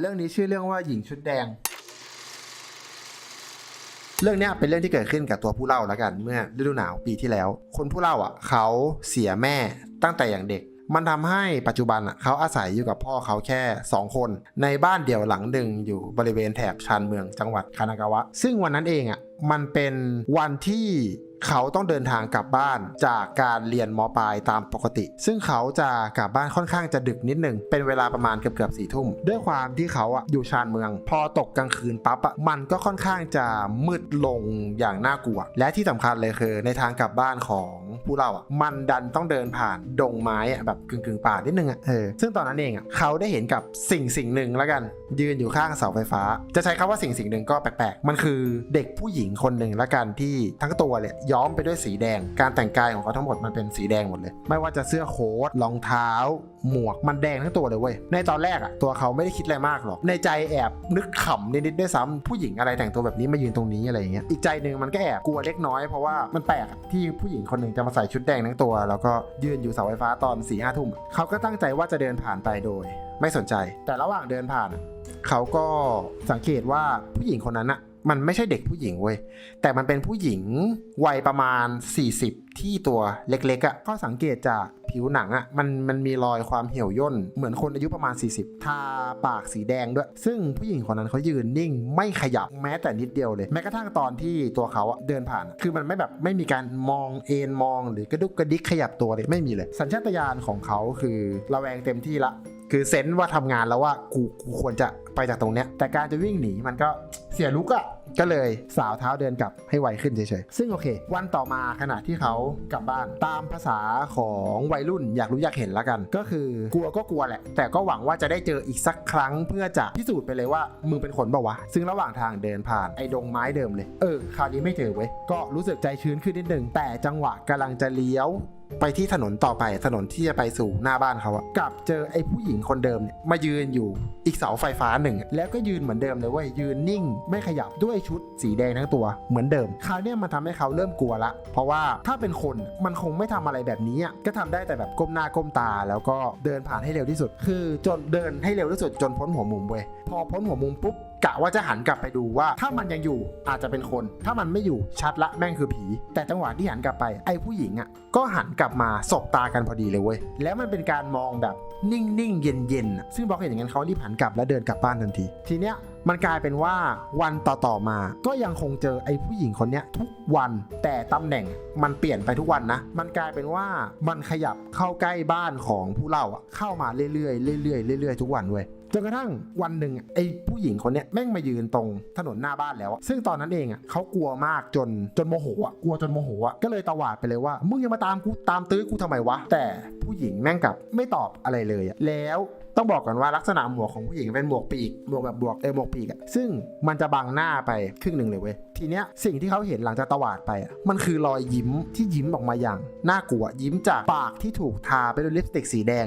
เรื่องนี้ชื่อเรื่องว่าหญิงชุดแดง เรื่องนี้เป็นเรื่องที่เกิดขึ้นกับตัวผู้เล่าแล้วกันเมื่อฤดูหนาวปีที่แล้ว คนผู้เล่าอะเขาเสียแม่ตั้งแต่อย่างเด็ก มันทำให้ปัจจุบันเขาอาศัยอยู่กับพ่อเขาแค่ 2 คน ในบ้านเดี่ยวหลังหนึ่งอยู่บริเวณแถบชานเมืองจังหวัดคานากาวะ ซึ่งวันนั้นเองอะมันเป็นวันที่เขาต้องเดินทางกลับบ้านจากการเรียนมปลายตามปกติ ซึ่งเขาจะกลับบ้านค่อนข้างจะดึกนิดหนึ่ง เป็นเวลาประมาณเกือบเกือบสี่ทุ่ม ด้วยความที่เขาอะอยู่ชานเมือง พอตกกลางคืนปั๊บอะมันก็ค่อนข้างจะมืดลงอย่างน่ากลัว และที่สำคัญเลยคือในทางกลับบ้านของ ผู้เล่าอะมันดันต้องเดินผ่านดงไม้อะแบบกึ่งกึ่งๆป่านิดนึงอะเออซึ่งตอนนั้นเองอะเขาได้เห็นกับสิ่งสิ่งหนึ่งแล้วกัน ยืนอยู่ข้างเสาไฟฟ้า จะใช้คำว่าสิ่งสิ่งหนึ่งก็แปลกๆ มันคือเด็กผู้หญิงคนหนึ่งละกันที่ทั้งตัวเลยย้อมไปด้วยสีแดง การแต่งกายของเขาทั้งหมดมันเป็นสีแดงหมดเลย ไม่ว่าจะเสื้อโค้ทรองเท้า หมวกมันแดงทั้งตัวเลยเว้ยในตอนแรกอะตัวเขาไม่ได้คิดอะไรมากหรอกในใจแอบนึกขำนิดๆด้วยซ้ำผู้หญิงอะไรแต่งตัวแบบนี้มายืนตรงนี้อะไรอย่างเงี้ยอีกใจหนึ่งมันก็แอบกลัวเล็กน้อยเพราะว่ามันแปลกอะที่ผู้หญิงคนหนึ่งจะมาใส่ชุดแดงทั้งตัว แล้วก็ยืนอยู่เสาไฟฟ้าตอนสี่ห้าทุ่มเขาก็ตั้งใจว่าจะเดินผ่านไปโดย ไม่สนใจ แต่ระหว่างเดินผ่าน เขาก็สังเกตว่าผู้หญิงคนนั้นอะ มันไม่ใช่เด็กผู้หญิงเว้ย แต่มันเป็นผู้หญิงวัยประมาณ 40 ที่ตัวเล็กๆอะ่ะก็สังเกตจากผิวหนังอะ่ะมันมันมีรอยความเหี่ยวย่น เหมือนคนอายุประมาณ 40 ทาปากสีแดงด้วย ซึ่งผู้หญิงคนนั้นเขายืนนิ่งไม่ขยับแม้แต่นิดเดียวเลย แม้กระทั่งตอนที่ตัวเขาอะเดินผ่าน คือมันไม่แบบไม่มีการมองเอ็นมอง หรือกระดุกกระดิกขยับตัวเลยไม่มีเลย สัญชาตญาณของเขาคือระแวงเต็มที่ละ คือเซนส์ว่าทำงานแล้วว่ากูกูควรจะ ไปจากตรงเนี้ยแต่การจะวิ่งหนีมันก็เสียลุกอะ่ะก็เลยสาวเท้าเดินกลับให้ไวขึ้นเฉยๆ ซึ่งโอเค วันต่อมาขณะที่เขากลับบ้านตามภาษาของวัยรุ่นอยากรู้อยากเห็นและกัน ก็คือกลัวก็กลัวแหละ แต่ก็หวังว่าจะได้เจออีกสักครั้งเพื่อจะพิสูจน์ไปเลยว่ามึงเป็นคนเปล่าวะ ซึ่งระหว่างทางเดินผ่านไอ้ดงไม้เดิมเลย เออคราวนี้ไม่เจอเว้ยก็รู้สึกใจชื้นขึ้นนิดนึงแต่จังหวะกำลังจะเลี้ยวไปที่ถนนต่อไปถนนที่จะไปสู่หน้าบ้านเขาอะกลับเจอไอ้ผู้หญิงคนเดิมเนี่ยมายืนอยู่อีกเสาไฟฟ้าหนึ่งแล้วก็ยืนเหมือนเดิมเลยเว้ยยืนนิ่ง ไม่ขยับด้วยชุดสีแดงทั้งตัวเหมือนเดิมคราวเนี้ยมันทำให้เขาเริ่มกลัวละ เพราะว่าถ้าเป็นคนมันคงไม่ทำอะไรแบบนี้อะก็ทำได้แต่แบบก้มหน้าก้มตา แล้วก็เดินผ่านให้เร็วที่สุด คือจนเดินให้เร็วที่สุดจนพ้นหัวมุมเว้ยพอพ้นหัวมุมปุ๊บ กะว่าจะหันกลับไปดูว่า ถ้ามันยังอยู่อาจจะเป็นคน ถ้ามันไม่อยู่ชัดละแม่งคือผี แต่จังหวะที่หันกลับไปไอ้ผู้หญิงอะก็หันกลับมาสบตากันพอดีเลยเว้ยแล้วมันเป็นการมองแบบนิ่งๆเย็นๆซึ่งบอกเห็นอย่างนั้นเขารีบหันกลับแล้วเดินกลับบ้านทันที ทีเนี้ยมันกลายเป็นว่าวันต่อๆมา ก็ยังคงเจอไอ้ผู้หญิงคนเนี้ยทุกวันแต่ตำแหน่งมันเปลี่ยนไปทุกวันนะ มันกลายเป็นว่ามันขยับเข้าใกล้บ้านของผู้เล่าอะเข้ามาเรื่อยๆเรื่อยๆเรื่อยๆทุกวันเว้ย จนกระทั่งวันหนึ่งไอ้ผู้หญิงคนเนี้ยแม่งมายืนตรงถนนหน้าบ้านแล้ว ซึ่งตอนนั้นเองอะเขากลัวมากจนจนโมโหอะกลัวจนโมโหอะก็เลยตวาดไปเลยว่ามึงยังมาตามกูตามตื้อกูทำไมวะแต่ผู้หญิงแม่งกลับไม่ตอบอะไรเลยอะแล้วต้องบอกก่อนว่าลักษณะหมวกของผู้หญิงเป็นหมวกปีกหมวกแบบบวกเออหมวกปีกอะซึ่งมันจะบังหน้าไปครึ่งหนึ่งเลยเว้ยทีเนี้ยสิ่งที่เขาเห็นหลังจากตวาดไปอะมันคือรอยยิ้มที่ยิ้มออกมาอย่างน่ากลัวยิ้มจากปากที่ถูกทาไปด้วยลิปสติกสีแดง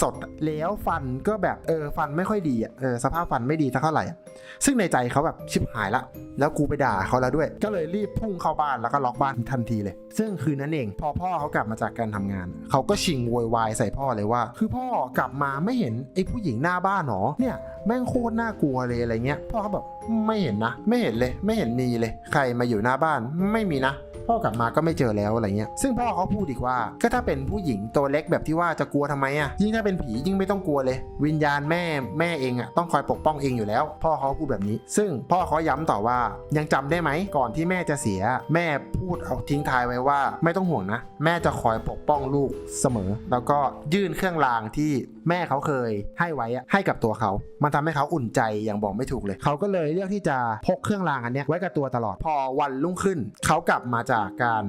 สดแล้วฟันก็แบบเออฟันไม่ค่อยดีอะเออสภาพฟันไม่ดีเท่าไหร่อะซึ่งในใจเขาแบบชิบหายละ แล้วกูไปด่าเขาแล้วด้วย ก็เลยรีบพุ่งเข้าบ้านแล้วก็ล็อกบ้านทันทีเลย ซึ่งคืนนั้นเอง พอพ่อเขากลับมาจากการทำงาน เขาก็ชิงโวยวายใส่พ่อเลยว่า คือพ่อกลับมาไม่เห็นไอ้ผู้หญิงหน้าบ้านหรอเนี่ยแม่งโคตรน่ากลัวเลยอะไรเงี้ยพ่อเขาแบบไม่เห็นนะ ไม่เห็นเลย ไม่เห็นมีเลย ใครมาอยู่หน้าบ้านไม่มีนะ พ่อกลับมาก็ไม่เจอแล้วอะไรเงี้ยซึ่งพ่อเขาพูดอีกว่า ก็ถ้าเป็นผู้หญิงตัวเล็กแบบที่ว่าจะกลัวทำไมอะยิ่งถ้าเป็นผียิ่งไม่ต้องกลัวเลย วิญญาณแม่แม่เองอะต้องคอยปกป้องเองอยู่แล้ว พ่อเขาพูดแบบนี้ ซึ่งพ่อเขาย้ำต่อว่ายังจำได้ไหมก่อนที่แม่จะเสีย แม่พูดเอาทิ้งทายไว้ว่า ไม่ต้องห่วงนะ แม่จะคอยปกป้องลูกเสมอ แล้วก็ยื่นเครื่องรางที่แม่เขาเคยให้ไว้อะให้กับตัวเขา มันทำให้เขาอุ่นใจอย่างบอกไม่ถูกเลย เขาก็เลยเลือกที่จะพกเครื่องรางอันนี้ไว้กับตัวตลอด พอวันรุ่งขึ้น เขากลับมาจากการ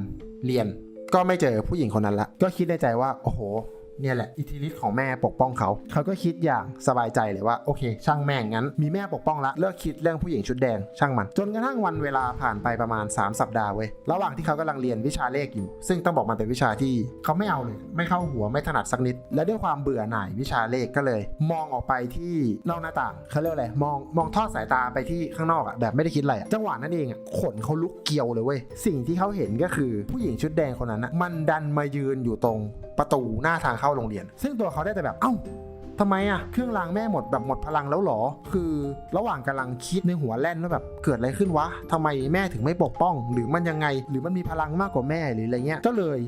เรียน ก็ไม่เจอผู้หญิงคนนั้นละ ก็คิดในใจว่า โอ้โห เนี่ยแหละอิทธิฤทธิ์ของแม่ปกป้องเขา เขาก็คิดอย่างสบายใจเลยว่าโอเค ช่างแม่งงั้น มีแม่ปกป้องละเลิกคิดเรื่องผู้หญิงชุดแดงช่างมัน จนกระทั่งวันเวลาผ่านไปประมาณ 3 สัปดาห์เว้ยระหว่างที่เขากำลังเรียนวิชาเลขอยู่ ซึ่งต้องบอกมันเป็นวิชาที่เขาไม่เอาเลยไม่เข้าหัวไม่ถนัดสักนิด และด้วยความเบื่อหน่ายวิชาเลขก็เลย มองออกไปที่นอกหน้าต่างเขาเรียกอะไรมองมองทอดสายตาไปที่ข้างนอกอะแบบไม่ได้คิดอะไรจังหวะนั้นเองอะขนเขาลุกเกลียวเลยเว้ยสิ่งที่เขาเห็นก็คือผู้หญิงชุดแดงคนนั้นนะมันดันมายืนอยู่ตรง ประตูหน้าทางเข้าโรงเรียน ซึ่งตัวเขาได้แต่แบบ เอ้าทำไมอะเครื่องรางแม่หมดแบบหมดพลังแล้วเหรอ คือระหว่างกำลังคิดในหัวแล่นว่าแบบเกิดอะไรขึ้นวะทำไมแม่ถึงไม่ปกป้อง หรือมันยังไง หรือมันมีพลังมากกว่าแม่หรืออะไรเงี้ย ก็เลย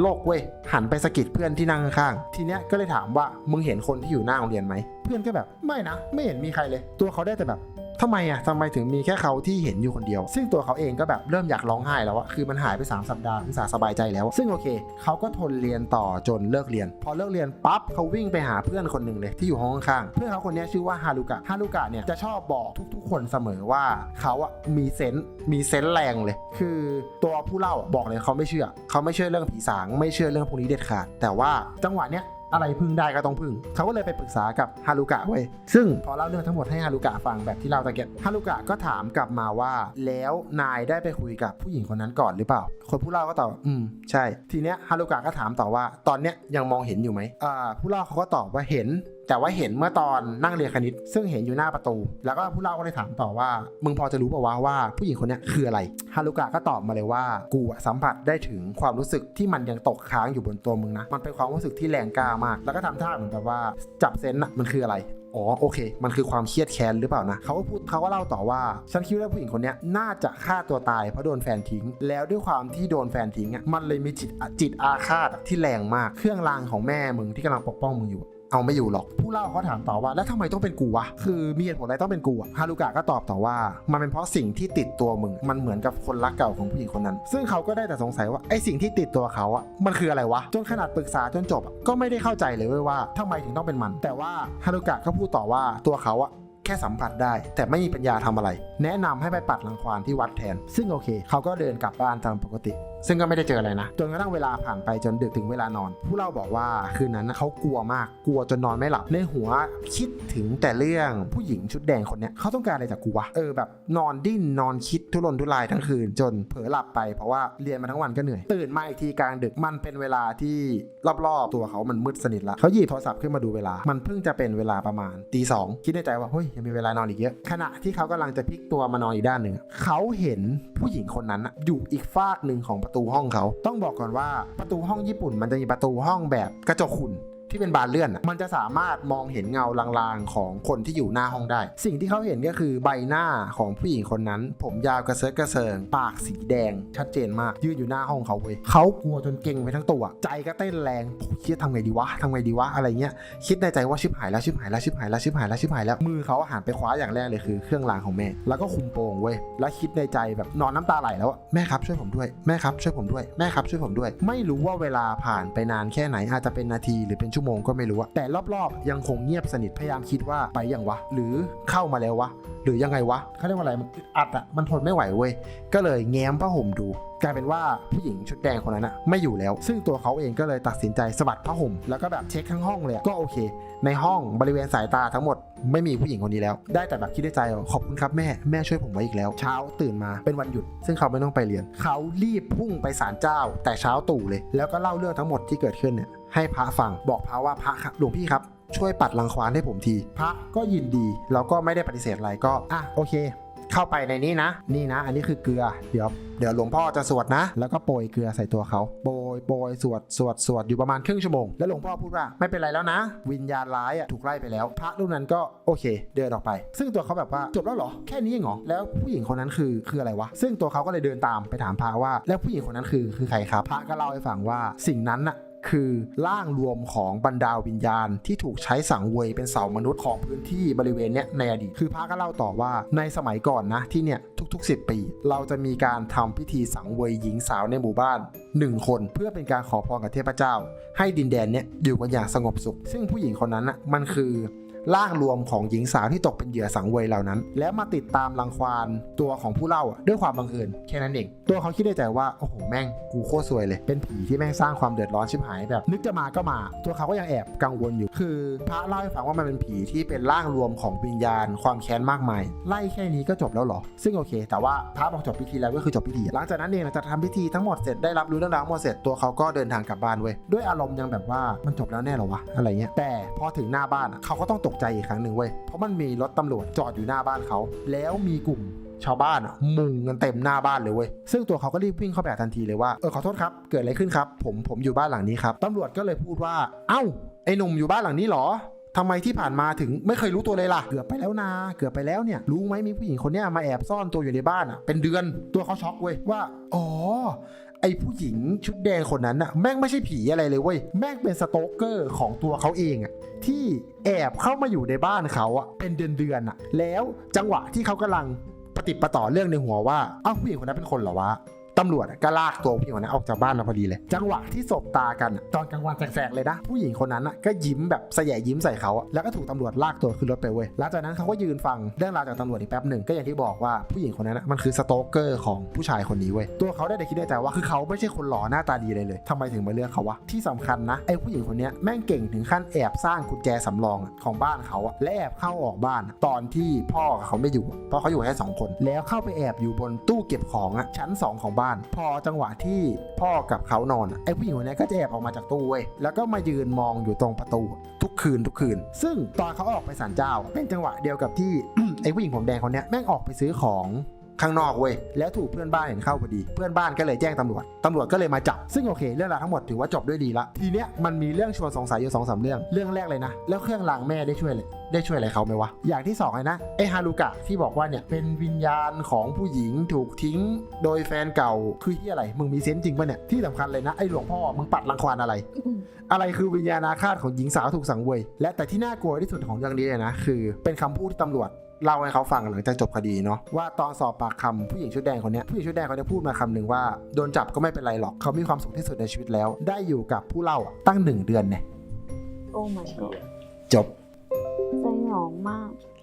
โลกเว้ยหันไปสะกิดเพื่อนที่นั่งข้างๆทีเนี้ยก็เลยถามว่ามึงเห็นคนที่อยู่หน้าโรงเรียนไหม เพื่อนก็แบบไม่นะ ไม่เห็นมีใครเลย ตัวเขาได้แต่แบบ ทำไมอะทำไมถึงมีแค่เขาที่เห็นอยู่คนเดียว ซึ่งตัวเขาเองก็แบบเริ่มอยากร้องไห้แล้วอะคือมันหายไป 3 สัปดาห์อุตส่าห์สบายใจแล้ว ซึ่งโอเค เขาก็ทนเรียนต่อจนเลิกเรียน พอเลิกเรียนปั๊บเขาวิ่งไปหาเพื่อนคนหนึ่งเลยที่อยู่ห้องข้างเพื่อนเขาคนนี้ชื่อว่าฮารุกะฮารุกะเนี่ยจะชอบบอกทุกๆ คนเสมอว่าเขาอะมีเซนส์มีเซนส์แรงเลย คือตัวผู้เล่าบอกเลยเขาไม่เชื่อ เขาไม่เชื่อเรื่องผีสางไม่เชื่อเรื่องพวกนี้เด็ดขาดแต่ว่าจังหวะเนี้ย อะไรพึ่งได้ก็ต้องพึ่ง เขาก็เลยไปปรึกษากับฮารุกะเว้ยซึ่งพอเล่าเรื่องทั้งหมดให้ฮารุกะฟังแบบที่เราตะเก็บฮารุกะก็ถามกลับมาว่า แล้วนายได้ไปคุยกับผู้หญิงคนนั้นก่อนหรือเปล่า คนผู้เล่าก็ตอบอืมใช่ ทีเนี้ยฮารุกะก็ถามต่อว่า ตอนเนี้ยยังมองเห็นอยู่ไหมอ่าผู้เล่าเขาก็ตอบว่าเห็น แต่ว่าเห็นเมื่อตอนนั่งเรียนคณิต ซึ่งเห็นอยู่หน้าประตู แล้วก็ผู้เล่าก็เลยถามต่อว่า มึงพอจะรู้ป่าวะว่าผู้หญิงคนนี้คืออะไรฮารุกะก็ตอบมาเลยว่ากูสัมผัสได้ถึงความรู้สึกที่มันยังตกค้างอยู่บนตัวมึงนะมันเป็นความรู้สึกที่แรงกล้ามาก แล้วก็ทำท่าเหมือนแบบว่าจับเซนต์อะมันคืออะไรอ๋อโอเค มันคือความเครียดแค้นหรือเปล่านะเขาก็พูดเขาก็เล่าต่อว่า ฉันคิดว่าผู้หญิงคนนี้น่าจะฆ่าตัวตายเพราะโดนแฟนทิ้ง แล้วด้วยความที่โดนแฟนทิ้งอะมันเลยมีจิตจิตอาฆาตที่แรงมากเครื่องรางของแม่มึงที่กำลังปกป้องมึงอยู่ เอาไม่อยู่หรอก ผู้เล่าเขาถามต่อว่า แล้วทำไมต้องเป็นกูวะ คือมีเหตุผลอะไรต้องเป็นกูอะฮารุกะก็ตอบต่อว่า มันเป็นเพราะสิ่งที่ติดตัวมึง มันเหมือนกับคนรักเก่าของผู้หญิงคนนั้น ซึ่งเขาก็ได้แต่สงสัยว่าไอ้สิ่งที่ติดตัวเขาอะมันคืออะไรวะ จนขนาดปรึกษาจนจบก็ไม่ได้เข้าใจเลยเว้ยว่าทำไมถึงต้องเป็นมัน แต่ว่าฮารุกะก็พูดต่อว่าตัวเขาอะ แค่สัมผัสได้ แต่ไม่มีปัญญาทำอะไร แนะนำให้ไปปัดรังควานที่วัดแทน ซึ่งโอเค เขาก็เดินกลับบ้านตามปกติ ซึ่งก็ไม่ได้เจออะไรนะ จนกระทั่งเวลาผ่านไปจนดึกถึงเวลานอน ผู้เล่าบอกว่าคืนนั้นเขากลัวมากกลัวจนนอนไม่หลับในหัวคิดถึงแต่เรื่องผู้หญิงชุดแดงคนนี้เขาต้องการอะไรจากกูวะเออแบบนอนดิ้นนอนคิดทุรนทุรายทั้งคืน จนเผลอหลับไปเพราะว่าเรียนมาทั้งวันก็เหนื่อย ตื่นมาอีกทีกลางดึกมันเป็นเวลาที่รอบๆตัวเขามันมืดสนิทละเขาหยิบโทรศัพท์ขึ้นมาดูเวลา มันเพิ่งจะเป็นเวลาประมาณตีสองคิดในใจว่าเฮ้ยยังมีเวลานอนอีกเยอะ ขณะที่เขากำลังจะพลิกตัวมานอนอีกด้านหนึ่งเขาเห็นผู้หญิงคนนั้นน่ะอยู่อีกฟากหนึ่งของประตูห้องเขา ต้องบอกก่อนว่าประตูห้องญี่ปุ่นมันจะมีประตูห้องแบบกระจกขุ่น ที่เป็นบานเลื่อนอะมันจะสามารถมองเห็นเงาลางๆของคนที่อยู่หน้าห้องได้ สิ่งที่เขาเห็นก็คือใบหน้าของผู้หญิงคนนั้น ผมยาวกระเซิร์กระเซิง ปากสีแดง ชัดเจนมาก ยืนอยู่หน้าห้องเขาเว้ยเขากลัวจนเก่งไปทั้งตัว ใจก็เต้นแรงโอ้ยเครียดทำไงดีวะทำไงดีวะอะไรเงี้ย คิดในใจว่าชิบหายแล้วชิบหายแล้วชิบหายแล้วชิบหายแล้วชิบหายแล้วมือเขาหันไปคว้าอย่างแรกเลยคือเครื่องรางของแม่ แล้วก็คุมโปงเว้ยแล้วคิดในใจแบบนอนน้ำตาไหลแล้วอะแม่ครับช่วยผมด้วยแม่ครับช่วยผมด้วยแม่ครับช่วยผมด้วย ไม่รู้ว่าเวลาผ่านไปนานแค่ไหนอาจจะเป็นนาทีหรือเป็นชั่วโมงก็ไม่รู้อะแต่รอบๆ ยังคงเงียบสนิทพยายามคิดว่าไปยังวะ หรือเข้ามาแล้ววะ หรือยังไงวะเขาเรียกว่าอะไรมันอัดอะมันทนไม่ไหวเว้ยก็เลยแง้มผ้าห่มดูกลายเป็นว่าผู้หญิงชุดแดงคนนั้นอะไม่อยู่แล้ว ซึ่งตัวเขาเองก็เลยตัดสินใจสะบัดผ้าห่มแล้วก็แบบเช็คทั้งห้องเลยก็โอเค ในห้องบริเวณสายตาทั้งหมดไม่มีผู้หญิงคนนี้แล้ว ได้แต่แบบคิดในใจขอบคุณครับแม่แม่ช่วยผมไว้อีกแล้ว เช้าตื่นมาเป็นวันหยุด ซึ่งเขาไม่ต้องไปเรียน เขารีบพุ่งไปศาลเจ้า แต่เช้าตู่เลย แล้วก็เล่าเรื่องทั้งหมดที่เกิดขึ้นเนี่ยให้พระฟัง บอกพระว่าพระครับหลวงพี่ครับช่วยปัดรังควานให้ผมที พระก็ยินดีแล้วก็ไม่ได้ปฏิเสธอะไรก็อะโอเค เข้าไปในนี้นะ นี่นะ อันนี้คือเกลือเดี๋ยวเดี๋ยวหลวงพ่อจะสวดนะ แล้วก็โปรยเกลือใส่ตัวเขาโปรยโปรยสวดสวดสวดอยู่ประมาณครึ่งชั่วโมงแล้วหลวงพ่อพูดว่าไม่เป็นไรแล้วนะ วิญญาณร้ายอะถูกไล่ไปแล้ว พระรูปนั้นก็โอเค เดินออกไป ซึ่งตัวเขาแบบว่าจบแล้วเหรอแค่นี้เองเหรอแล้วผู้หญิงคนนั้นคือคืออะไรวะซึ่งตัวเขาก็เลยเดินตามไปถามพระว่า แล้วผู้หญิงคนนั้นคือคือใครครับพระก็เล่าให้ฟังว่าสิ่งนั้นน่ะ คือร่างรวมของบรรดาวิญญาณ ที่ถูกใช้สังเวยเป็นเสามนุษย์ของพื้นที่บริเวณเนี้ยในอดีตคือพระก็เล่าต่อว่าในสมัยก่อนนะที่เนี่ยทุกๆ 10 ปี เราจะมีการทำพิธีสังเวยหญิงสาวในหมู่บ้าน 1 คนเพื่อเป็นการขอพรกับเทพเจ้า ให้ดินแดนเนี้ยอยู่กันอย่างสงบสุข ซึ่งผู้หญิงคนนั้นน่ะมันคือ ร่างรวมของหญิงสาวที่ตกเป็นเหยื่อสังเวยเหล่านั้น แล้วมาติดตามรังควานตัวของผู้เล่าด้วยความบังเอิญแค่นั้นเอง ตัวเขาคิดในใจว่าโอ้โหแม่งกูโคตรซวยเลย เป็นผีที่แม่งสร้างความเดือดร้อนชิบหายแบบ นึกจะมาก็มา ตัวเขาก็ยังแอบกังวลอยู่ คือพระเล่าให้ฟังว่ามันเป็นผีที่เป็นร่างรวมของวิญญาณ ความแค้นมากมาย ไล่แค่นี้ก็จบแล้วหรอ ซึ่งโอเค แต่ว่าพระบอกจบพิธีแล้วก็คือจบพิธี หลังจากนั้นเองหลังจากทำพิธีทั้งหมดเสร็จได้รับรู้เรื่องราวหมดเสร็จตัวเขาก็เดินทางกลับบ้านเว้ยด้วยอารมณ์ยังแบบว่ามันจบแล้วแน่หรอวะอะไรเงี้ยแต่พอถึงหน้าบ้านเขาก็ต้องตกใจอีกครั้งหนึ่งเว้ย เพราะมันมีรถตำรวจจอดอยู่หน้าบ้านเขา แล้วมีกลุ่มชาวบ้านอะมุงกันเต็มหน้าบ้านเลยเว้ย ซึ่งตัวเขาก็รีบวิ่งเข้าไปาทันทีเลยว่า เออขอโทษครับ เกิดอะไรขึ้นครับ ผมผมอยู่บ้านหลังนี้ครับ ตำรวจก็เลยพูดว่า เอ้า ไอ้หนุ่มอยู่บ้านหลังนี้เหรอทำไมที่ผ่านมาถึงไม่เคยรู้ตัวเลยล่ะ เกือบไปแล้วนะเกือบไปแล้วเนี่ย รู้ไหมมีผู้หญิงคนเนี้ยมาแอบซ่อนตัวอยู่ในบ้านอะ เป็นเดือน ตัวเขาช็อกเว้ยว่า อ๋อ อผู้หญิงชุดแดงคนนั้นอะแม่งไม่ใช่ผีอะไรเลยเว้ยแม่งเป็นสโตเกอร์ของตัวเขาเองอะที่แอบเข้ามาอยู่ในบ้านเขาอะเป็นเดือนเดือนอะแล้วจังหวะที่เขากำลังปฏิประต่อเรื่องในหัวว่าอ้าวผู้หญิงคนนั้นเป็นคนเหรอวะ ตำรวจก็ลากตัวผู้หญิงคนนั้นออกจากบ้านมาพอดีเลย จังหวะที่สบตากันตอนกลางวันแสกๆเลยนะ ผู้หญิงคนนั้นก็ยิ้มแบบแสยะยิ้มใส่เขาแล้วก็ถูกตำรวจลากตัวขึ้นรถไปเว้ยหลังจากนั้นเขาก็ยืนฟังเรื่องราวจากตำรวจอีกแป๊บหนึ่งก็อย่างที่บอกว่าผู้หญิงคนนั้นมันคือสโตเกอร์ของผู้ชายคนนี้เว้ยตัวเขาได้แต่คิดในใจว่าคือเขาไม่ใช่คนหล่อหน้าตาดีเลยเลยทำไมถึงมาเลือกเขาวะที่สำคัญนะไอ้ผู้หญิงคนนี้แม่งเก่งถึงขั้นแอบสร้างกุญแจสำรองของบ้านเขาอะและแอบเข้าออกบ้านตอนที่พ่อเขาไม่อยู่เพราะเขาอยู่แค่สองคน แล้วเข้าไปแอบอยู่บนตู้เก็บของอะชั้นสองของบ้าน พอจังหวะที่พ่อกับเขานอนไอ้ผู้หญิงคนนี้ก็จะแอบออกมาจากตู้เว้ยแล้วก็มายืนมองอยู่ตรงประตู ทุกคืนทุกคืน ซึ่งตอนเขาออกไปศาลเจ้าเป็นจังหวะเดียวกับที่ไอ้ผู้หญิงผมแดงคนเนี้ยแม่งออกไปซื้อของ ข้างนอกเว้ยแล้วถูกเพื่อนบ้านเห็นเข้าพอดี เพื่อนบ้านก็เลยแจ้งตำรวจตำรวจก็เลยมาจับ ซึ่งโอเค เรื่องราวทั้งหมดถือว่าจบด้วยดีละทีเนี้ยมันมีเรื่องชวนสงสัยอยู่สองสามเรื่องเรื่องแรกเลยนะ แล้วเครื่องรางแม่ได้ช่วยเลยได้ช่วยอะไรเขาไหมวะ อย่างที่สองเลยนะไอฮารุกะที่บอกว่าเนี่ยเป็นวิญญาณของผู้หญิงถูกทิ้ง โดยแฟนเก่าคือที่อะไร มึงมีเซนส์จริงปะเนี่ยที่สำคัญเลยนะไอหลวงพ่อมึงปัดรังควานอะไร อะไรคือวิญญาณอาฆาตของหญิงสาวถูกสังเวยและแต่ที่น่ากลัวที่สุดของเรื่องนี้เลยนะคือ เป็นคำพูดที่ตำรวจ เล่าให้เขาฟังหลังจากจบคดีเนาะว่าตอนสอบปากคำผู้หญิงชุดแดงคนเนี้ยผู้หญิงชุดแดงเขาได้พูดมาคำหนึ่งว่าโดนจับก็ไม่เป็นไรหรอกเขามีความสุขที่สุดในชีวิตแล้ว ได้อยู่กับผู้เล่าอะตั้งหนึ่งเดือนเนี่ยโอ้ my god จบสยองมาก